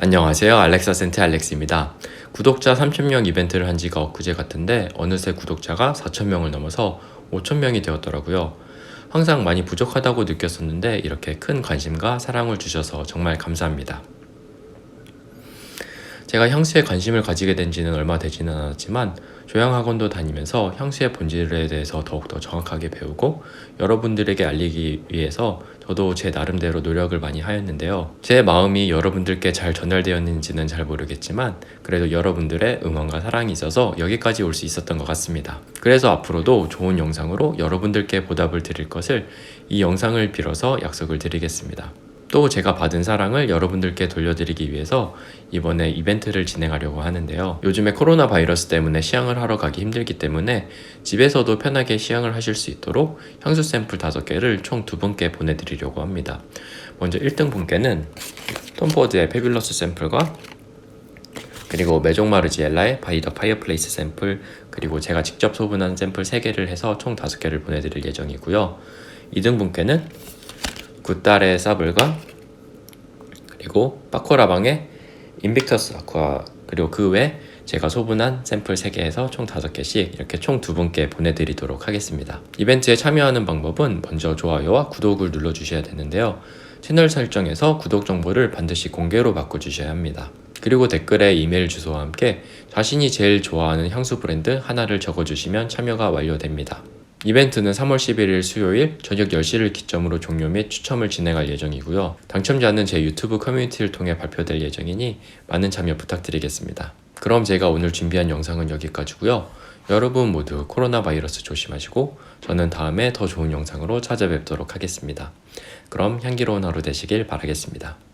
안녕하세요. 알렉사 센트 알렉스입니다. 구독자 3,000명 이벤트를 한 지가 엊그제 같은데 어느새 구독자가 4,000명을 넘어서 5,000명이 되었더라고요. 항상 많이 부족하다고 느꼈었는데 이렇게 큰 관심과 사랑을 주셔서 정말 감사합니다. 제가 향수에 관심을 가지게 된 지는 얼마 되지는 않았지만 조향학원도 다니면서 향수의 본질에 대해서 더욱더 정확하게 배우고 여러분들에게 알리기 위해서 저도 제 나름대로 노력을 많이 하였는데요. 제 마음이 여러분들께 잘 전달되었는지는 잘 모르겠지만 그래도 여러분들의 응원과 사랑이 있어서 여기까지 올 수 있었던 것 같습니다. 그래서 앞으로도 좋은 영상으로 여러분들께 보답을 드릴 것을 이 영상을 빌어서 약속을 드리겠습니다. 또 제가 받은 사랑을 여러분들께 돌려드리기 위해서 이번에 이벤트를 진행하려고 하는데요. 요즘에 코로나 바이러스 때문에 시향을 하러 가기 힘들기 때문에 집에서도 편하게 시향을 하실 수 있도록 향수 샘플 5개를 총 2분께 보내드리려고 합니다. 먼저 1등 분께는 톰포드의 페빌러스 샘플과 그리고 메종마르지엘라의 바이 더 파이어플레이스 샘플 그리고 제가 직접 소분한 샘플 3개를 해서 총 5개를 보내드릴 예정이고요. 2등 분께는 굿달의 사블과 그리고 파코라방의 인빅터스 아쿠아 그리고 그 외 제가 소분한 샘플 3개에서 총 5개씩 이렇게 총 2분께 보내드리도록 하겠습니다. 이벤트에 참여하는 방법은 먼저 좋아요와 구독을 눌러주셔야 되는데요. 채널 설정에서 구독 정보를 반드시 공개로 바꿔주셔야 합니다. 그리고 댓글에 이메일 주소와 함께 자신이 제일 좋아하는 향수 브랜드 하나를 적어주시면 참여가 완료됩니다. 이벤트는 3월 11일 수요일 저녁 10시를 기점으로 종료 및 추첨을 진행할 예정이고요. 당첨자는 제 유튜브 커뮤니티를 통해 발표될 예정이니 많은 참여 부탁드리겠습니다. 그럼 제가 오늘 준비한 영상은 여기까지고요. 여러분 모두 코로나 바이러스 조심하시고 저는 다음에 더 좋은 영상으로 찾아뵙도록 하겠습니다. 그럼 향기로운 하루 되시길 바라겠습니다.